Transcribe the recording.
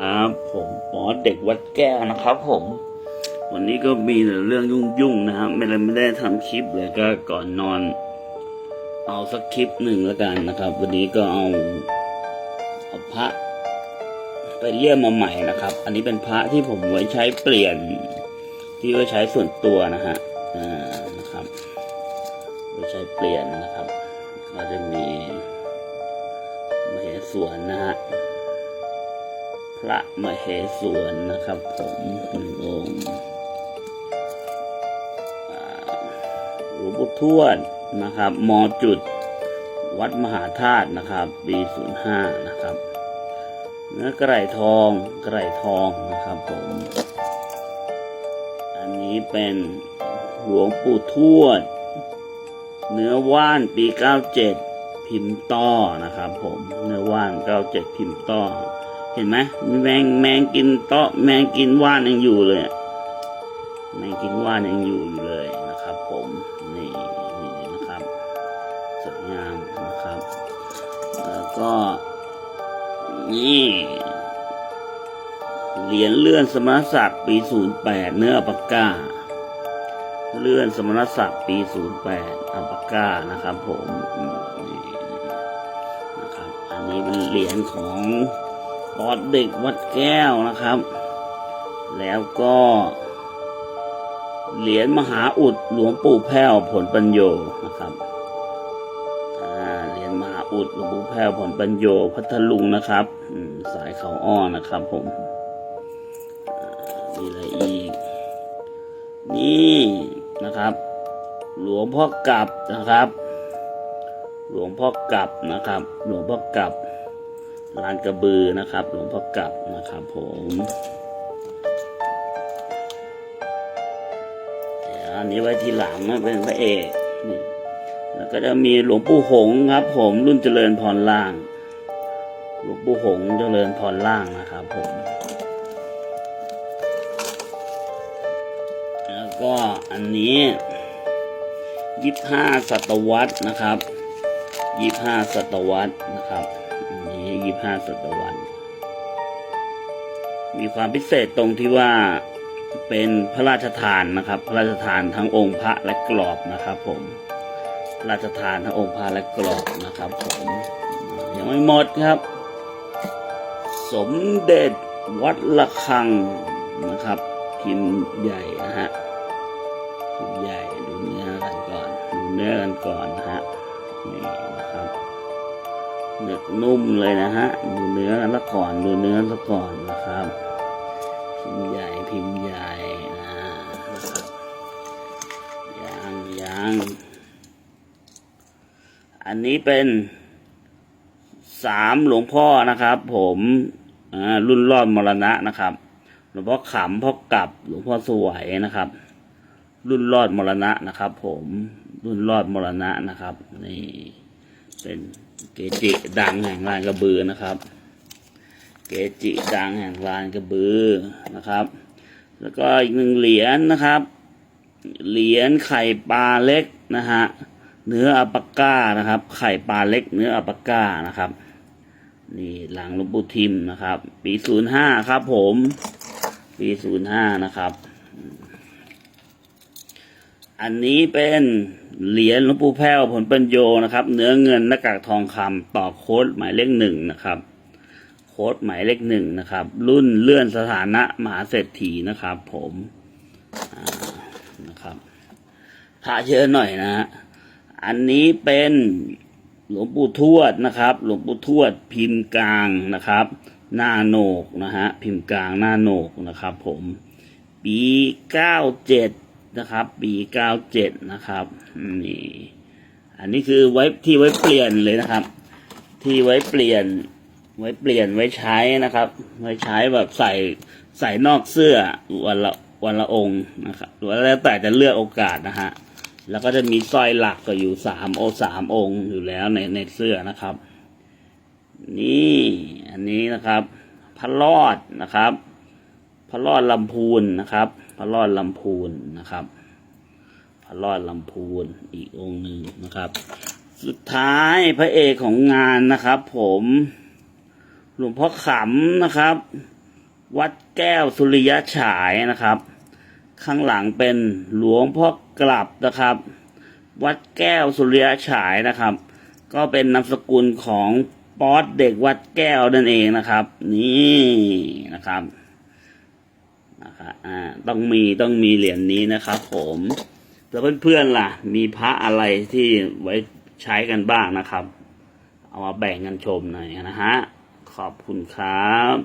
ครับผมหมอเด็กวัดแก้วนะครับผม วันนี้ก็มีแต่เรื่องยุ่งๆนะครับ ไม่ได้ไม่ได้ทำคลิปเลยก็ก่อนนอน เอาสักคลิปหนึ่งแล้วกันนะครับ วันนี้ก็เอาเอาพระไปเลี่ยมมาใหม่นะครับ อันนี้เป็นพระที่ผมไว้ใช้เปลี่ยน ที่ไว้ใช้ส่วนตัวนะฮะอ่านะครับไว้ใช้เปลี่ยนนะครับ ก็จะมีมเหสวนนะฮะ ระมเหสวนนะครับผมหนึ่งองค์หลวงปู่ทวดนะครับมจุด วัดมหาธาตุนะครับปีศูนย์ห้านะครับเนื้อไก่ทองไก่ทองนะครับผม อันนี้เป็นหลวงปู่ทวด เนื้อว่านปีเก้าเจ็ดพิมพ์ต้อนะครับผม เนื้อว่านเก้าเจ็ดพิมพ์ต้อ เห็นไหมแมงแมงกินเตาะแมงกินว่านยังอยู่เลยแมงกินว่านยังอยู่อยู่เลยนะครับ ผมนี่นี่นะครับสวยงามนะครับ แล้วก็นี่เหรียญเลื่อนสมณศักดิ์ปีศูนย์แปดเนื้ออปากกาเลื่อนสมณศักดิ์ปีศูนย์แปดอัปปากานะครับผมอืมนี่นะครับ อันนี้เป็นเหรียญของ ปอดเด็กวัดแก้วนะครับ แล้วก็เหรียญมหาอุดหลวงปู่แพ้วผลปัญโยนะครับเหรียญมหาอุดหลวงปู่แพ้วผลปัญโยพัทลุงนะครับสายเขาอ้อนะครับผมมีอะไรอีก นี่นะครับ หลวงพ่อกลับนะครับ หลวงพ่อกลับนะครับ หลวงพ่อกลับ ลานกระบือนะครับ หลวงพ่อกลับนะครับผมอันนี้ไว้ทีหลังนะเป็นพระเอกนี่แล้วก็จะมีหลวงปู่หงครับ ผมรุ่นเจริญพรล่าง หลวงปู่หงเจริญพรล่างนะครับผมแล้วก็อันนี้ยี่ห้าศตวรรษนะครับยี่ห้าศตวรรษนะครับ นี้ยี่ห้าศตวรรษมีความพิเศษตรงที่ว่าเป็นพระราชทานนะครับ พระราชทานทั้งองค์พระและกรอบนะครับ ผมพระราชทานทั้งองค์พระและกรอบนะครับ ผมยังไม่หมดครับ สมเด็จวัดละคังนะครับพิมพ์ใหญ่นะฮะพิมพ์ใหญ่ดูเนื้อกันก่อน ดูเนื้อกันก่อนนะฮะนี่ เนื้อนุ่มเลยนะฮะ ดูเนื้อกันละก่อน ดูเนื้อละก่อนนะครับ พิมพ์ใหญ่ พิมพ์ใหญ่นะครับยังยังอันนี้เป็นสามหลวงพ่อนะครับ ผมรุ่นรอดมรณะนะครับ หลวงพ่อขำพ่อกลับหลวงพ่อสวยนะครับ รุ่นรอดมรณะนะครับ ผมรุ่นรอดมรณะนะครับ นี่เป็น เกจิดังแห่งลานกระบือนะครับ เกจิดังแห่งลานกระบือนะครับ แล้วก็อีกหนึ่งเหรียญนะครับ เหรียญไข่ปลาเล็กนะฮะ เนื้ออัปาก้านะครับ ไข่ปลาเล็ก เนื้ออัปาก้านะครับ นี่หลังลวงปู่ทิมนะครับ ปีศูนย์ห้าครับผม ปีศูนย์ห้านะครับ อันนี้เป็นเหรียญหลวงปู่แพ้วผลปัญโยนะครับ เนื้อเงินหน้ากากทองคำต่อโค้ดหมายเลขหนึ่งนะครับ โค้ดหมายเลขหนึ่งนะครับ รุ่นเลื่อนสถานะมหาเศรษฐีนะครับ ผมนะครับพระเยอะหน่อยนะฮะอันนี้เป็นหลวงปู่ทวดนะครับ หลวงปู่ทวดพิมพ์กลางนะครับ หน้าโหนกนะฮะพิมพ์กลางหน้าโหนกนะครับ ผม ปีเก้าเจ็ด นะครับปีเก้าเจ็ดนะครับนี่อันนี้คือไว้ที่ไว้เปลี่ยนเลยนะครับ ที่ไว้เปลี่ยน ไว้เปลี่ยนไว้ใช้นะครับ ไว้ใช้แบบใส่ใส่นอกเสื้อวันละวันละองค์นะครับหรือว่าแล้วแต่จะเลือกโอกาสนะฮะแล้วก็จะมีสร้อยหลักก็อยู่สามโอสามองค์อยู่แล้วในในเสื้อนะครับ นี่อันนี้นะครับพระรอดนะครับ ระรอดลำพูนนะครับ พระรอดลำพูนนะครับ พระรอดลำพูนอีกองค์หนึ่งนะครับ สุดท้ายพระเอกของงานนะครับ ผมหลวงพ่อขำนะครับ วัดแก้วสุริยะฉายนะครับ ข้างหลังเป็นหลวงพ่อกลับนะครับ วัดแก้วสุริยะฉายนะครับ ก็เป็นนามสกุลของป๊อตเด็กวัดแก้วนั่นเองนะครับ นี่นะครับ นะครับอ่าต้องมีต้องมีเหรียญนี้นะครับผมแล้วเพื่อนๆล่ะ มีพระอะไรที่ไว้ใช้กันบ้างนะครับ เอามาแบ่งกันชมหน่อยนะฮะขอบคุณครับ